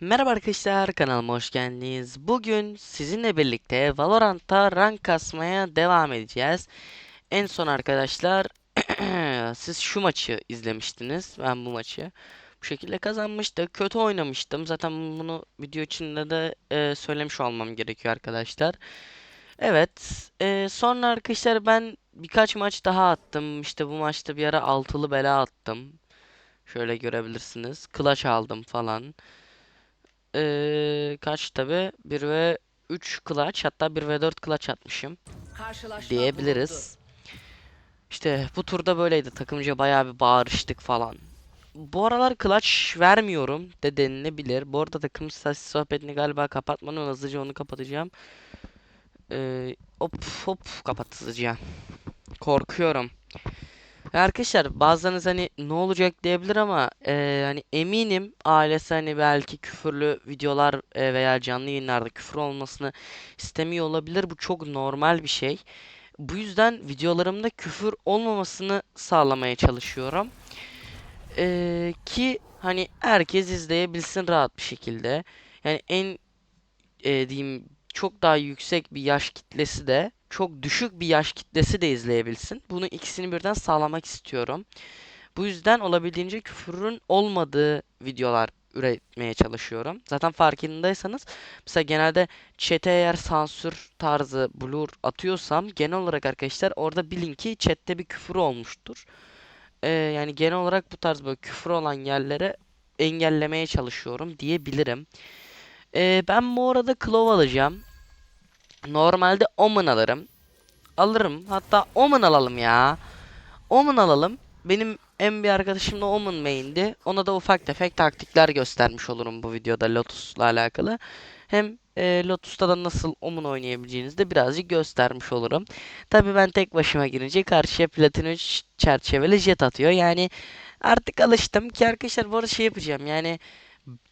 Merhaba arkadaşlar kanalıma hoş geldiniz. Bugün sizinle birlikte Valorant'ta rank kasmaya devam edeceğiz. En son arkadaşlar siz şu maçı izlemiştiniz. Ben bu maçı bu şekilde kazanmıştık. Kötü oynamıştım. Zaten bunu video içinde de e, söylemiş olmam gerekiyor arkadaşlar. Evet. e, sonra arkadaşlar ben birkaç maç daha attım. İşte bu maçta bir ara altılı bela attım. Şöyle görebilirsiniz. Clutch aldım falan. Ee, kaç tabi? 1 ve 3 clutch hatta 1 ve 4 clutch atmışım diyebiliriz. İşte bu turda böyleydi. Takımca bayağı bir bağırıştık falan. Bu aralar clutch vermiyorum de denilebilir. Bu arada takım sessiz sohbetini galiba kapatmadan hızlıca onu kapatacağım. Ee, hop hop kapat hızlıca. Korkuyorum. Arkadaşlar bazılarınız hani ne olacak diyebilir ama eee, hani eminim ailesi hani belki küfürlü videolar e, veya canlı yayınlarda küfür olmasını istemiyor olabilir. Bu çok normal bir şey. Bu yüzden videolarımda küfür olmamasını sağlamaya çalışıyorum. Eee, ki hani herkes izleyebilsin rahat bir şekilde. Yani en e, diyeyim çok daha yüksek bir yaş kitlesi de çok düşük bir yaş kitlesi de izleyebilsin. Bunu ikisini birden sağlamak istiyorum. Bu yüzden olabildiğince küfürün olmadığı videolar üretmeye çalışıyorum. Zaten farkındaysanız mesela genelde chat'e eğer sansür tarzı blur atıyorsam genel olarak arkadaşlar orada bilin ki chat'te bir küfür olmuştur. Ee, yani genel olarak bu tarz böyle küfür olan yerlere engellemeye çalışıyorum diyebilirim. Ee, ben bu arada Claw alacağım. Normalde Omen alırım. Alırım. Hatta Omen alalım ya. Omen alalım. Benim en bir arkadaşım da Omen main'di. Ona da ufak tefek taktikler göstermiş olurum bu videoda Lotus'la alakalı. Hem e, Lotus'ta da nasıl Omen oynayabileceğinizi de birazcık göstermiş olurum. Tabii ben tek başıma girince karşıya Platinum çerçeveli jet atıyor. Yani artık alıştım ki arkadaşlar bu arada şey yapacağım. Yani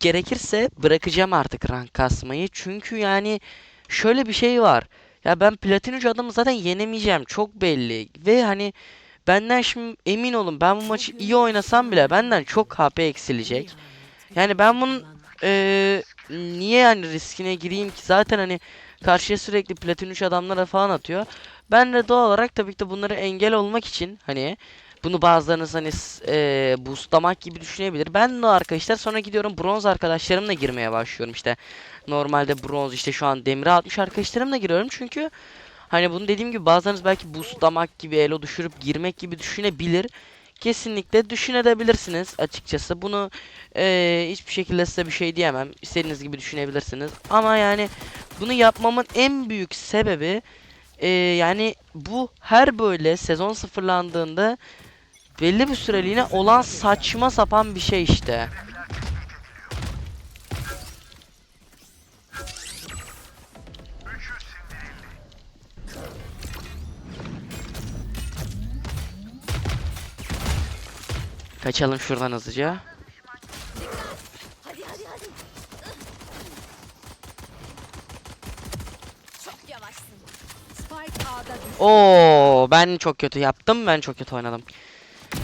gerekirse bırakacağım artık rank kasmayı. Çünkü yani şöyle bir şey var. Ya ben platin 3 adamı zaten yenemeyeceğim. Çok belli. Ve hani benden şimdi emin olun ben bu maçı iyi oynasam bile benden çok HP eksilecek. Yani ben bunun eee, niye yani riskine gireyim ki? Zaten hani karşıya sürekli platin 3 adamlara falan atıyor. Ben de doğal olarak tabii ki de bunları engel olmak için hani bunu bazılarınız hani eee boostlamak gibi düşünebilir. Ben de arkadaşlar sonra gidiyorum bronz arkadaşlarımla girmeye başlıyorum işte. Normalde bronz işte şu an demire atmış arkadaşlarımla giriyorum çünkü hani bunu dediğim gibi bazılarınız belki boostlamak gibi elo düşürüp girmek gibi düşünebilir. Kesinlikle düşünebilirsiniz açıkçası. Bunu eee, hiçbir şekilde size bir şey diyemem. İstediğiniz gibi düşünebilirsiniz. Ama yani bunu yapmamın en büyük sebebi eee, yani bu her böyle sezon sıfırlandığında belli bir süreliğine olan saçma sapan bir şey işte. Kaçalım şuradan hızlıca. Hadi. Oo, ben çok kötü yaptım. Ben çok kötü oynadım.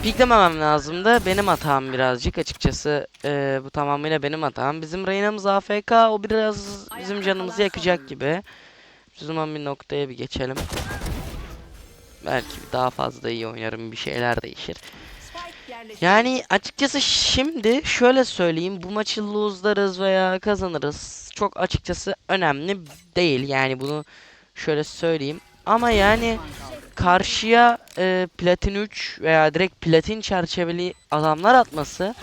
Piklememem lazımdı. Benim hatam birazcık açıkçası. Ee, bu tamamıyla benim hatam. Bizim Reyna'mız AFK. O biraz bizim canımızı yakacak gibi. O zaman bir noktaya bir geçelim. Belki daha fazla iyi oynarım. Bir şeyler değişir. Yani açıkçası şimdi şöyle söyleyeyim. Bu maçı lose'larız veya kazanırız. Çok açıkçası önemli değil. Yani bunu şöyle söyleyeyim. Ama yani karşıya e, platin 3 veya direkt platin çerçeveli adamlar atması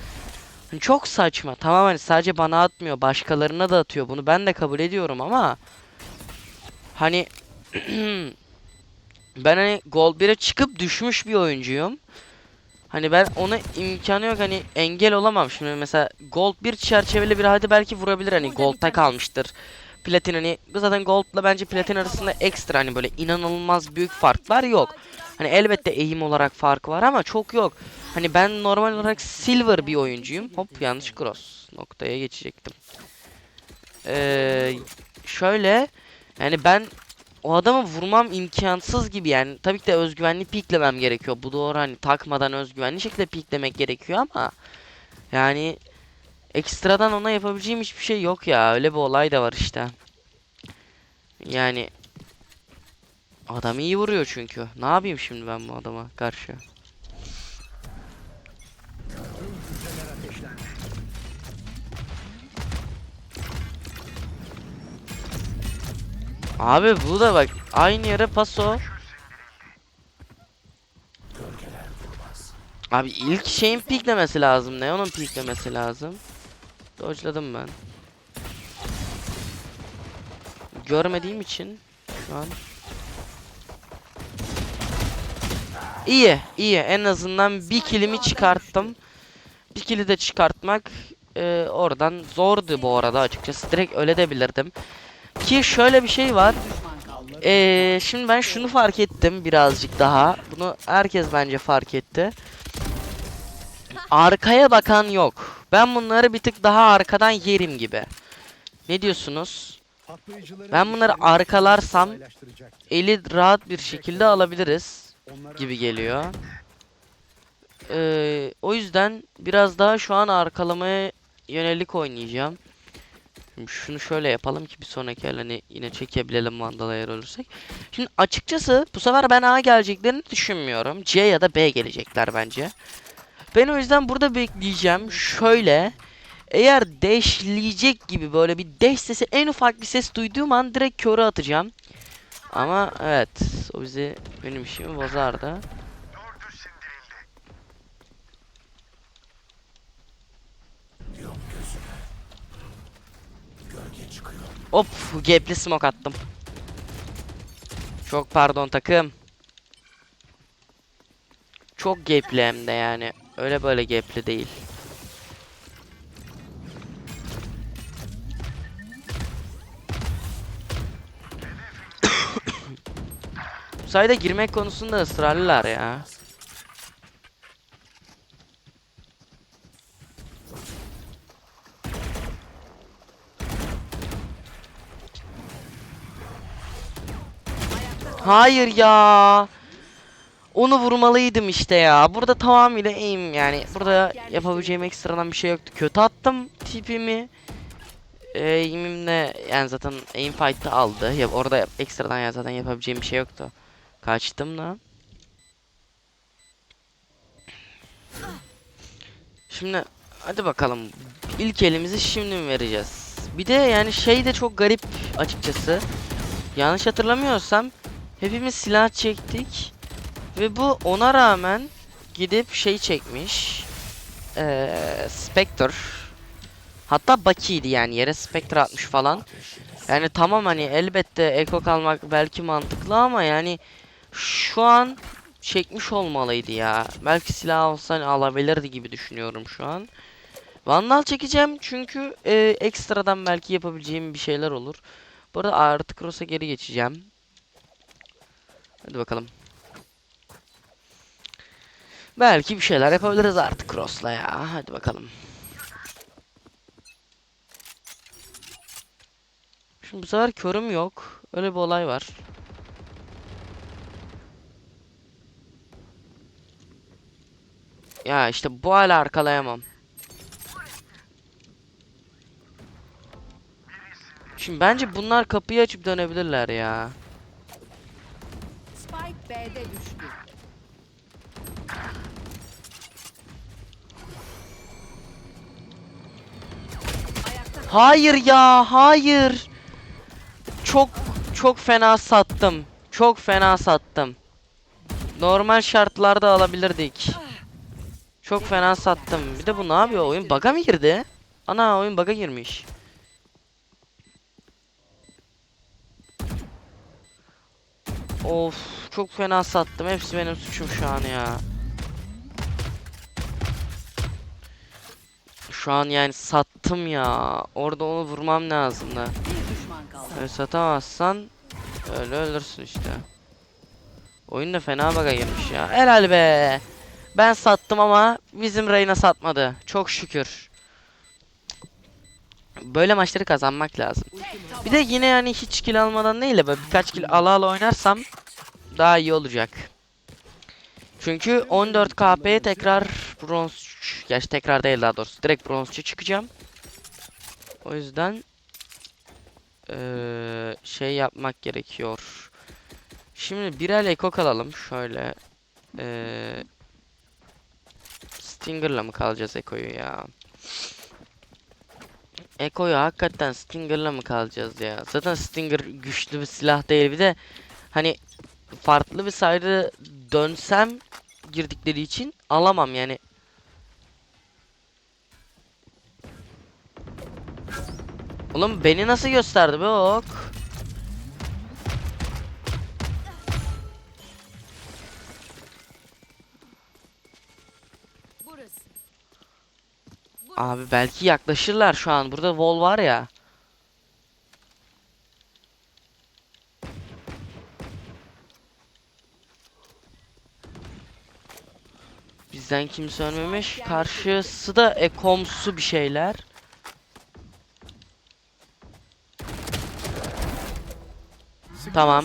çok saçma. Tamam hani sadece bana atmıyor, başkalarına da atıyor. Bunu ben de kabul ediyorum ama hani ben hani Gold 1'e çıkıp düşmüş bir oyuncuyum. Hani ben ona imkanı yok hani engel olamam şimdi mesela Gold 1 çerçeveli bir hadi belki vurabilir hani Gold'da kalmıştır. Platin hani zaten Gold'la bence Platin arasında ekstra hani böyle inanılmaz büyük farklar yok. Hani elbette eğim olarak fark var ama çok yok. Hani ben normal olarak Silver bir oyuncuyum. Hop yanlış cross noktaya geçecektim. Ee, şöyle yani ben o adamı vurmam imkansız gibi yani. Tabii ki de özgüvenli piklemem gerekiyor. Bu doğru hani takmadan özgüvenli şekilde piklemek gerekiyor ama yani ekstradan ona yapabileceğim hiçbir şey yok ya. Öyle bir olay da var işte. Yani adam iyi vuruyor çünkü. Ne yapayım şimdi ben bu adama karşı? Abi bu da bak aynı yere paso. Abi ilk şeyin piklemesi lazım. Ne onun piklemesi lazım? Dodge'ladım ben. Görmediğim için şu an. İyi, iyi. En azından bir kilimi çıkarttım. Bir kili de çıkartmak e, oradan zordu bu arada açıkçası. Direkt öyle de bilirdim. Ki şöyle bir şey var. Ee, şimdi ben şunu fark ettim birazcık daha. Bunu herkes bence fark etti. Arkaya bakan yok. Ben bunları bir tık daha arkadan yerim gibi. Ne diyorsunuz? Ben bunları arkalarsam eli rahat bir şekilde alabiliriz gibi geliyor. Ee, o yüzden biraz daha şu an arkalamaya yönelik oynayacağım. Şimdi şunu şöyle yapalım ki bir sonraki el hani yine çekebilelim Vandal'a eğer ölürsek. Şimdi açıkçası bu sefer ben A geleceklerini düşünmüyorum. C ya da B gelecekler bence. Ben o yüzden burada bekleyeceğim. Şöyle. Eğer dashleyecek gibi böyle bir dash sesi en ufak bir ses duyduğum an direkt körü atacağım. Ama evet o bizi benim işimi bozardı. Hop gapli smoke attım. Çok pardon takım. Çok gapli hem de yani. Öyle böyle gapli değil. Bu sayede girmek konusunda ısrarlılar ya. Hayır ya. Onu vurmalıydım işte ya. Burada tamamıyla aim yani. Burada yapabileceğim ekstradan bir şey yoktu. Kötü attım tipimi. Ee, yani zaten aim fight'ı aldı. Ya orada ekstradan ya zaten yapabileceğim bir şey yoktu. Kaçtım da. Şimdi hadi bakalım. İlk elimizi şimdi mi vereceğiz? Bir de yani şey de çok garip açıkçası. Yanlış hatırlamıyorsam hepimiz silah çektik. Ve bu ona rağmen gidip şey çekmiş. Ee, Spectre. Hatta Bucky'ydi yani yere Spectre atmış falan. Yani tamam hani elbette Eko kalmak belki mantıklı ama yani şu an çekmiş olmalıydı ya. Belki silah olsa hani alabilirdi gibi düşünüyorum şu an. Vandal çekeceğim çünkü e, ekstradan belki yapabileceğim bir şeyler olur. Bu arada artık Cross'a geri geçeceğim. Hadi bakalım. Belki bir şeyler yapabiliriz artık Cross'la ya. Hadi bakalım. Şimdi bu sefer körüm yok. Öyle bir olay var. Ya işte bu hala arkalayamam. Şimdi bence bunlar kapıyı açıp dönebilirler ya. Spike B'de düştü. Hayır ya, hayır. Çok çok fena sattım. Çok fena sattım. Normal şartlarda alabilirdik. Çok fena sattım. Bir de bu ne yapıyor? Oyun bug'a mı girdi? Ana oyun bug'a girmiş. Of çok fena sattım. Hepsi benim suçum şu an ya. Şu an yani sattım ya. Orada onu vurmam düşman kaldı. Öyle satamazsan öyle ölürsün işte. Oyun da fena bug'a girmiş ya. Helal be. Ben sattım ama bizim Reyna satmadı. Çok şükür. Böyle maçları kazanmak lazım. Bir de yine yani hiç kill almadan değil de birkaç kill ala ala oynarsam daha iyi olacak. Çünkü 14 KP'ye tekrar bronz, gerçi tekrar değil daha doğrusu direkt bronzçu çıkacağım. O yüzden eee, şey yapmak gerekiyor. Şimdi birer eko kalalım. Şöyle eee Stinger'la mı kalacağız Eko'yu ya? Eko'yu hakikaten Stinger'la mı kalacağız ya? Zaten Stinger güçlü bir silah değil bir de hani farklı bir sayede dönsem girdikleri için alamam yani. Oğlum beni nasıl gösterdi be ok? Abi belki yaklaşırlar şu an. Burada wall var ya. Bizden kimse ölmemiş. Karşısı da ekomsu bir şeyler. Tamam.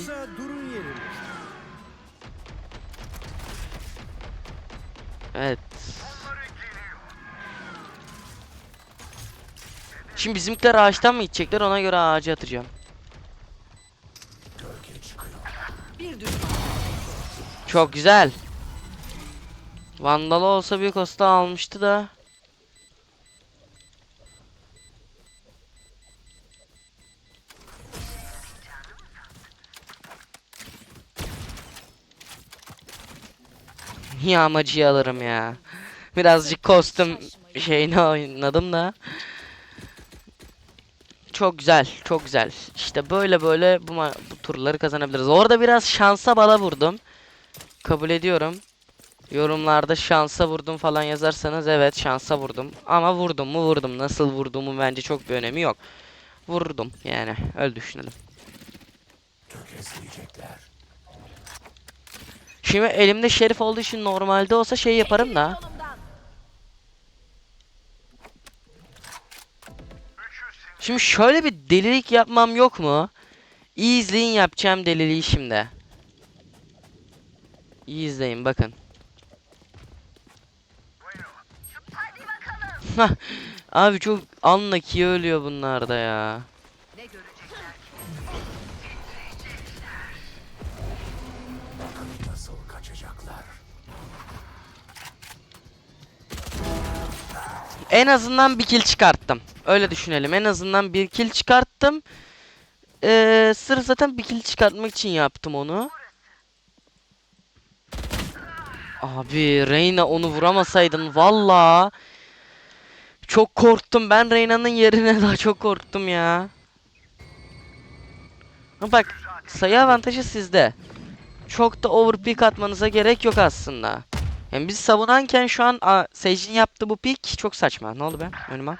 Evet. Şimdi bizimkiler ağaçtan mı gidecekler ona göre ağacı atacağım. Bir. Çok güzel. Vandalı olsa büyük hosta almıştı da. Yağmacıyı alırım ya. Birazcık kostüm şeyini oynadım da. Çok güzel, çok güzel. İşte böyle böyle bu, bu turları kazanabiliriz. Orada biraz şansa bala vurdum. Kabul ediyorum. Yorumlarda şansa vurdum falan yazarsanız evet şansa vurdum. Ama vurdum mu vurdum. Nasıl vurduğumu bence çok bir önemi yok. Vurdum yani. Öyle düşünelim. Şimdi elimde şerif olduğu için normalde olsa şey yaparım da. Şimdi şöyle bir delilik yapmam yok mu? İyi izleyin yapacağım deliliği şimdi. İyi izleyin bakın. Abi çok anlaki ölüyor bunlar da ya. En azından bir kill çıkarttım. Öyle düşünelim. En azından bir kill çıkarttım. Ee, sırf zaten bir kill çıkartmak için yaptım onu. Abi Reyna onu vuramasaydın valla. Çok korktum. Ben Reyna'nın yerine daha çok korktum ya. Bak sayı avantajı sizde. Çok da overpick atmanıza gerek yok aslında. Yani biz savunanken şu an Sage'in yaptığı bu pick çok saçma. Ne oldu be? Önüme.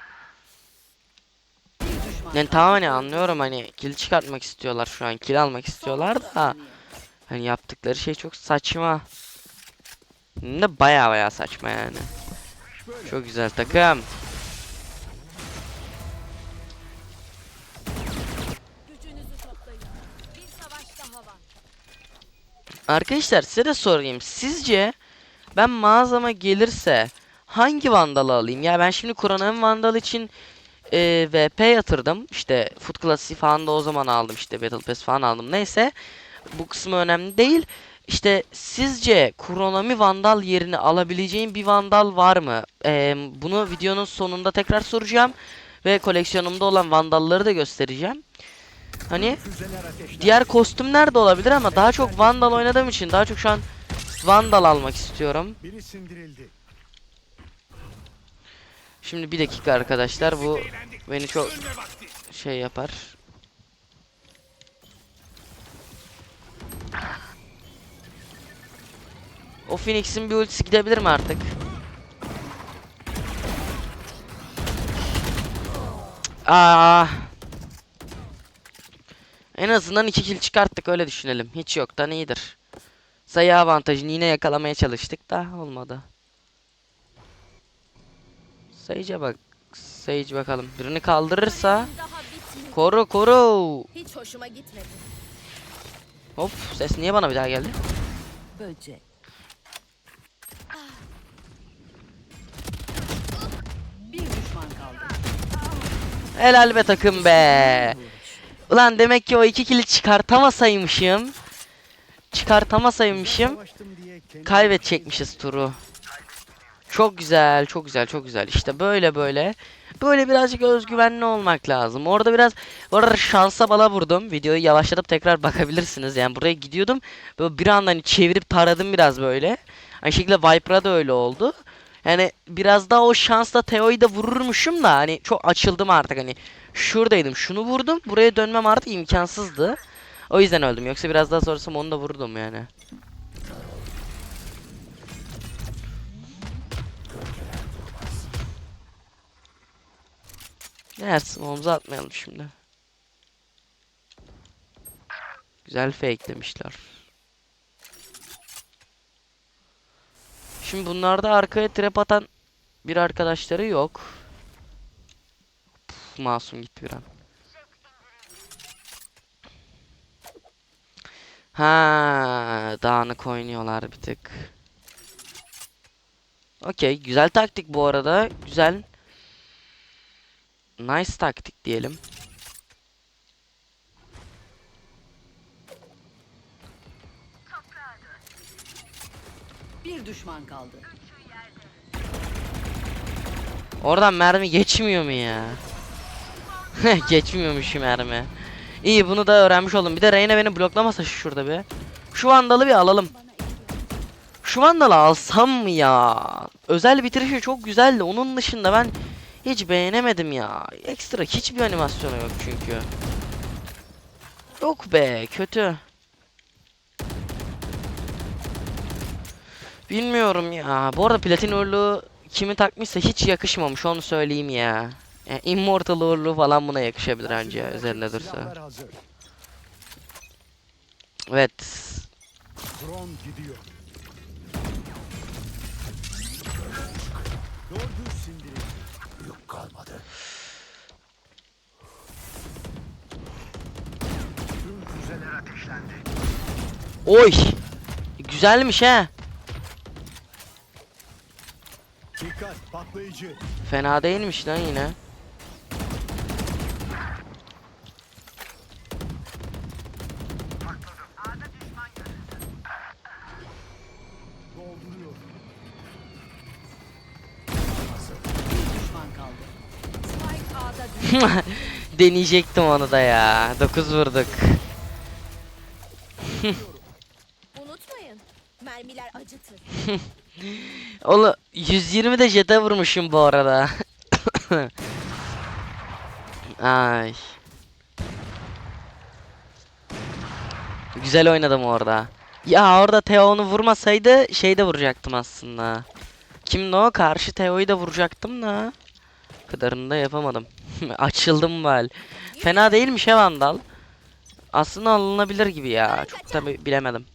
Yani tamam hani anlıyorum hani kill çıkartmak istiyorlar şu an. Kill almak istiyorlar da. Hani yaptıkları şey çok saçma. De baya baya saçma yani. Çok güzel takım. Arkadaşlar size de sorayım. Sizce ben mağazama gelirse hangi vandalı alayım? Ya ben şimdi Kur'an'ın vandal için e, VP yatırdım. İşte Foot Classic falan da o zaman aldım. İşte Battle Pass falan aldım. Neyse. Bu kısmı önemli değil. İşte sizce Kronomi Vandal yerini alabileceğim bir Vandal var mı? E, bunu videonun sonunda tekrar soracağım. Ve koleksiyonumda olan Vandalları da göstereceğim. Hani. Diğer kostümler de olabilir ama daha çok Vandal oynadığım için daha çok şu an Vandal almak istiyorum. Biri sindirildi. Şimdi bir dakika arkadaşlar bu beni çok şey yapar. O Phoenix'in bir ultisi gidebilir mi artık? Aa. En azından iki kill çıkarttık öyle düşünelim. Hiç yoktan iyidir. Sayı avantajını yine yakalamaya çalıştık da olmadı. Sage'e bak. Sage bakalım. Birini kaldırırsa koru koru. Hiç hoşuma gitmedi. Hop ses niye bana bir daha geldi? Böcek. Bir düşman kaldı. Helal be takım be. Ulan demek ki o iki kili çıkartamasaymışım. Çıkartamasaymışım. Kaybedecekmişiz turu. Çok güzel, çok güzel, çok güzel. İşte böyle böyle. Böyle birazcık özgüvenli olmak lazım. Orada biraz arada şansa bala vurdum. Videoyu yavaşlatıp tekrar bakabilirsiniz. Yani buraya gidiyordum. Böyle bir anda hani çevirip taradım biraz böyle. Aynı şekilde Viper'a da öyle oldu. Yani biraz daha o şansla Teo'yu da vururmuşum da hani çok açıldım artık hani. Şuradaydım. Şunu vurdum. Buraya dönmem artık imkansızdı. O yüzden öldüm. Yoksa biraz daha sonrasında onu da vurdum yani. Neyse omza atmayalım şimdi. Güzel fake demişler. Şimdi bunlarda arkaya trap atan bir arkadaşları yok. Puf, masum gitti bir an. Ha, dağınık oynuyorlar bir tık. Okey, güzel taktik bu arada. Güzel. Nice taktik diyelim. Bir düşman kaldı. Oradan mermi geçmiyor mu ya? Geçmiyormuş mermi. İyi bunu da öğrenmiş oldum. Bir de Reyna beni bloklamasa şu şurada bir. Şu vandalı bir alalım. Şu vandalı alsam mı ya? Özel bitirişi çok güzeldi. Onun dışında ben hiç beğenemedim ya. Ekstra hiçbir animasyonu yok çünkü. Yok be kötü. Bilmiyorum ya. Bu arada platin uğurluğu kimi takmışsa hiç yakışmamış onu söyleyeyim ya. Yani Immortal uğurluğu falan buna yakışabilir anca üzerinde dursa. Evet. Drone gidiyor. Sindirildi. Kalmadı. Tüm füzeler ateşlendi. Oy. Güzelmiş ha. Dikkat patlayıcı. Fena değilmiş lan yine. Dolduruyor. Bir düşman kaldı. Spike A'da düştü. Deneyecektim onu da ya. 9 vurduk. Unutmayın. Mermiler acıtır. Oğlum 120 de jete vurmuşum bu arada. Ay. Güzel oynadım orada. Ya orada Teo'nu vurmasaydı şey de vuracaktım aslında. Kimdi o? Karşı Teo'yu da vuracaktım da. Kadarını da yapamadım. Açıldım bal. Fena değilmiş he Vandal. Aslında alınabilir gibi ya. Çok da bi- bilemedim.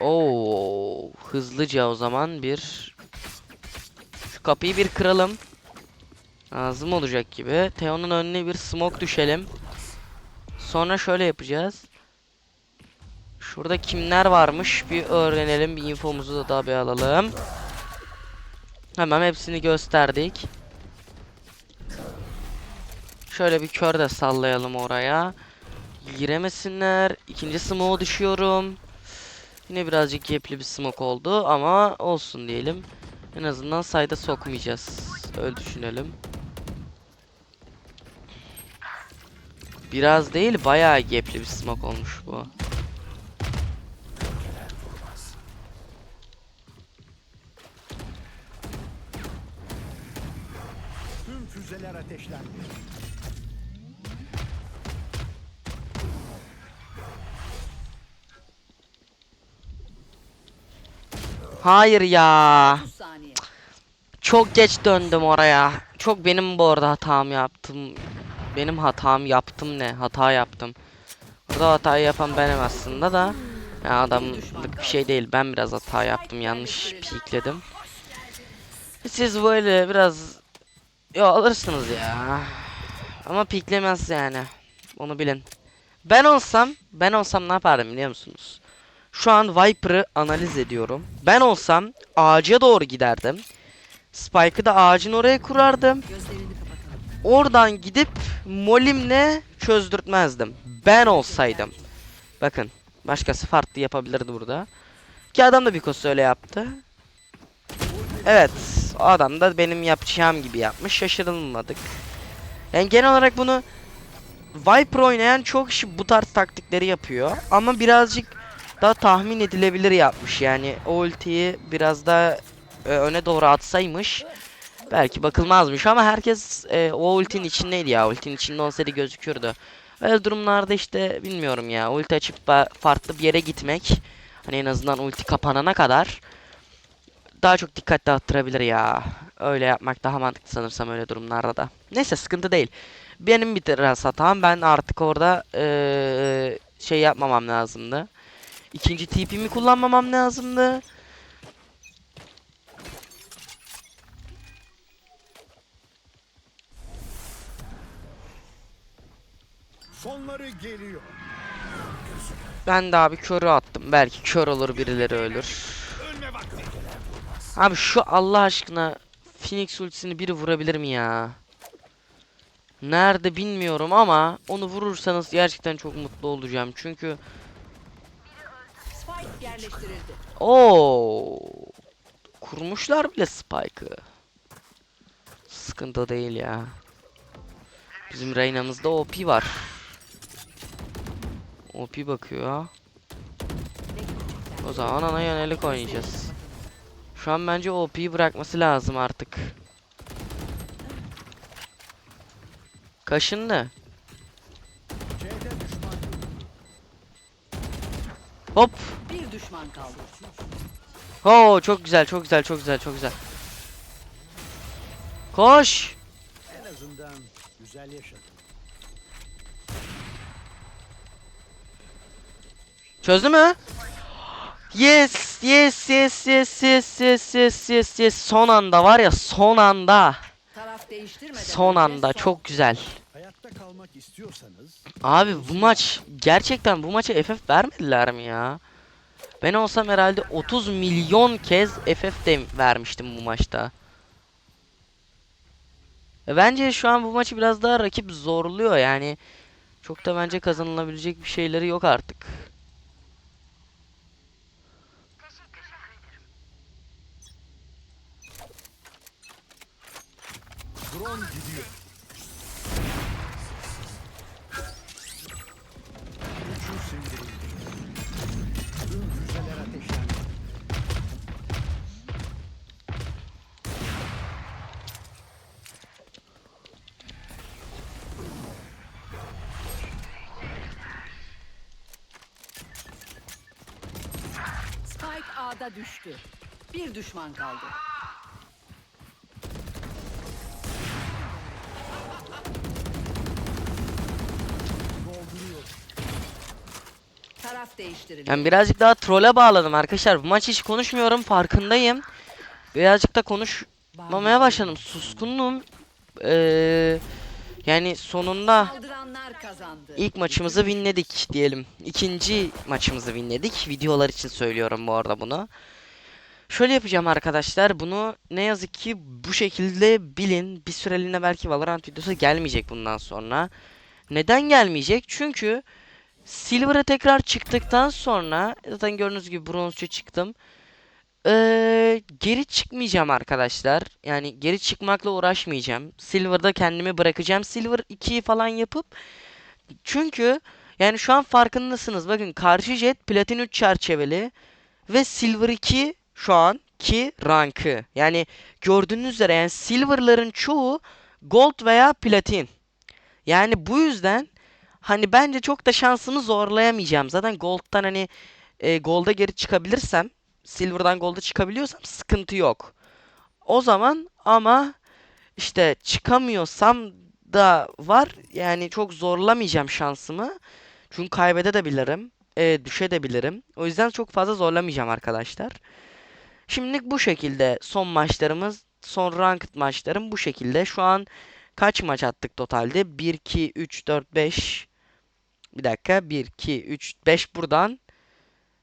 Oo, hızlıca o zaman bir şu kapıyı bir kıralım. Lazım olacak gibi. Theo'nun önüne bir smoke düşelim. Sonra şöyle yapacağız. Şurada kimler varmış bir öğrenelim. Bir infomuzu da daha bir alalım. Hemen hepsini gösterdik. Şöyle bir kör de sallayalım oraya. Giremesinler. İkinci smoke'a düşüyorum. Yine birazcık gapli bir smoke oldu ama olsun diyelim. En azından sayda sokmayacağız. Öyle düşünelim. Biraz değil bayağı gapli bir smoke olmuş bu. Ateşlendi. Hayır ya. 30 saniye. Çok geç döndüm oraya. Çok benim bu arada hatam yaptım. Benim hatam yaptım ne? Hata yaptım. Burada hatayı yapan benim aslında da. Ya adamlık bir şey değil. Ben biraz hata yaptım. Yanlış pikledim. Siz böyle biraz Yo alırsınız ya. Ama piklemez yani. Onu bilin. Ben olsam, ben olsam ne yapardım biliyor musunuz? Şu an Viper'ı analiz ediyorum. Ben olsam ağaca doğru giderdim. Spike'ı da ağacın oraya kurardım. Oradan gidip molimle çözdürtmezdim. Ben olsaydım. Bakın. Başkası farklı yapabilirdi burada. Ki adam da Bikos öyle yaptı. Evet. O adam da benim yapacağım gibi yapmış. Şaşırılmadık. Yani genel olarak bunu Viper oynayan çok kişi bu tarz taktikleri yapıyor. Ama birazcık daha tahmin edilebilir yapmış. Yani o ultiyi biraz daha e, öne doğru atsaymış belki bakılmazmış ama herkes e, o ultinin içindeydi ya. Ultinin içinde olsaydı gözükürdü. Öyle durumlarda işte bilmiyorum ya. Ulti açıp farklı bir yere gitmek hani en azından ulti kapanana kadar daha çok dikkat dağıttırabilir ya. Öyle yapmak daha mantıklı sanırsam öyle durumlarda da. Neyse sıkıntı değil. Benim bir biraz hatam. Ben artık orada eee, şey yapmamam lazımdı. İkinci TP'mi kullanmamam lazımdı. Sonları geliyor. Ben de abi körü attım. Belki kör olur birileri ölür. Abi şu Allah aşkına Phoenix ultisini biri vurabilir mi ya? Nerede bilmiyorum ama onu vurursanız gerçekten çok mutlu olacağım. Çünkü Spike yerleştirildi. o kurmuşlar bile Spike'ı. Sıkıntı değil ya. Bizim Reyna'mızda OP var. OP bakıyor. O zaman ana yönelik oynayacağız. Şu an bence OP'yi bırakması lazım artık. Kaşındı. Hop. Bir düşman kaldı. Oo çok güzel, çok güzel, çok güzel, çok güzel. Koş. En azından güzel yaşadım. Çözdü mü? Yes, yes, yes, yes, yes, yes, yes, yes, yes. Son anda var ya, son anda. Taraf değiştirmeden Son önce anda son. çok güzel. Hayatta kalmak istiyorsanız Abi bu maç gerçekten bu maça FF vermediler mi ya? Ben olsam herhalde 30 milyon kez FF de vermiştim bu maçta. E Bence şu an bu maçı biraz daha rakip zorluyor yani. Çok da bence kazanılabilecek bir şeyleri yok artık. A'da düştü. Bir düşman kaldı. Taraf değiştirildi. Yani birazcık daha trole bağladım arkadaşlar. Bu maç hiç konuşmuyorum farkındayım. Birazcık da konuşmamaya başladım. Suskunluğum eee yani sonunda. İlk maçımızı winledik diyelim. İkinci maçımızı winledik. Videolar için söylüyorum bu arada bunu. Şöyle yapacağım arkadaşlar. Bunu ne yazık ki bu şekilde bilin. Bir süreliğine belki Valorant videosu gelmeyecek bundan sonra. Neden gelmeyecek? Çünkü Silver'a tekrar çıktıktan sonra zaten gördüğünüz gibi bronzça çıktım. Ee, geri çıkmayacağım arkadaşlar. Yani geri çıkmakla uğraşmayacağım. Silver'da kendimi bırakacağım. Silver 2'yi falan yapıp çünkü yani şu an farkındasınız. Bakın karşı jet platin 3 çerçeveli ve Silver 2 şu an ki rankı. Yani gördüğünüz üzere yani Silver'ların çoğu gold veya platin. Yani bu yüzden hani bence çok da şansımı zorlayamayacağım. Zaten Gold'dan hani e, Gold'a geri çıkabilirsem, Silver'dan Gold'a çıkabiliyorsam sıkıntı yok. O zaman ama işte çıkamıyorsam da var. Yani çok zorlamayacağım şansımı. Çünkü kaybedebilirim. E, düşebilirim. O yüzden çok fazla zorlamayacağım arkadaşlar. Şimdilik bu şekilde son maçlarımız, son ranked maçlarım bu şekilde. Şu an kaç maç attık totalde? 1, 2, 3, 4, 5. Bir dakika. 1, 2, 3, 5 buradan.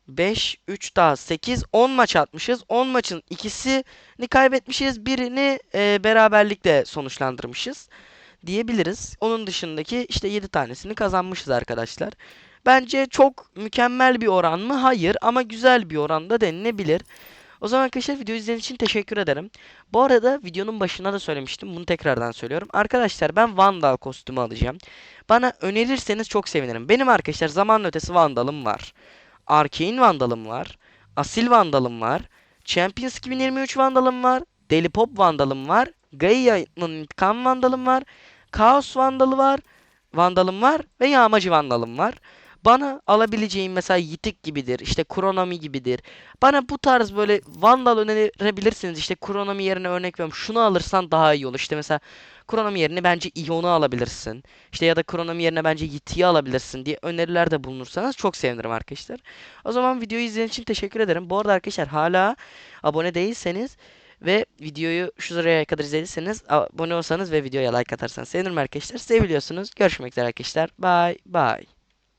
5, 3 daha 8, 10 maç atmışız. 10 maçın ikisini kaybetmişiz. Birini e, beraberlikle sonuçlandırmışız diyebiliriz. Onun dışındaki işte 7 tanesini kazanmışız arkadaşlar. Bence çok mükemmel bir oran mı? Hayır ama güzel bir oranda denilebilir. O zaman arkadaşlar video izlediğiniz için teşekkür ederim. Bu arada videonun başında da söylemiştim. Bunu tekrardan söylüyorum. Arkadaşlar ben Vandal kostümü alacağım. Bana önerirseniz çok sevinirim. Benim arkadaşlar zaman ötesi Vandal'ım var. Arcane Vandal'ım var. Asil Vandal'ım var. Champions 2023 Vandal'ım var. Deli Pop Vandal'ım var. Gaia'nın intikam Vandal'ım var. Kaos Vandalı var. Vandal'ım var. Ve Yağmacı Vandal'ım var. Bana alabileceğim mesela Yitik gibidir. işte Kronomi gibidir. Bana bu tarz böyle Vandal önerebilirsiniz. İşte Kronomi yerine örnek veriyorum. Şunu alırsan daha iyi olur. İşte mesela Kronomi yerine bence Ion'u alabilirsin. İşte ya da Kronomi yerine bence Yitik'i alabilirsin diye önerilerde bulunursanız çok sevinirim arkadaşlar. O zaman videoyu izlediğiniz için teşekkür ederim. Bu arada arkadaşlar hala abone değilseniz ve videoyu şu sıraya kadar izlediyseniz abone olsanız ve videoya like atarsanız sevinirim arkadaşlar. Seviliyorsunuz. Görüşmek üzere arkadaşlar. Bye bye.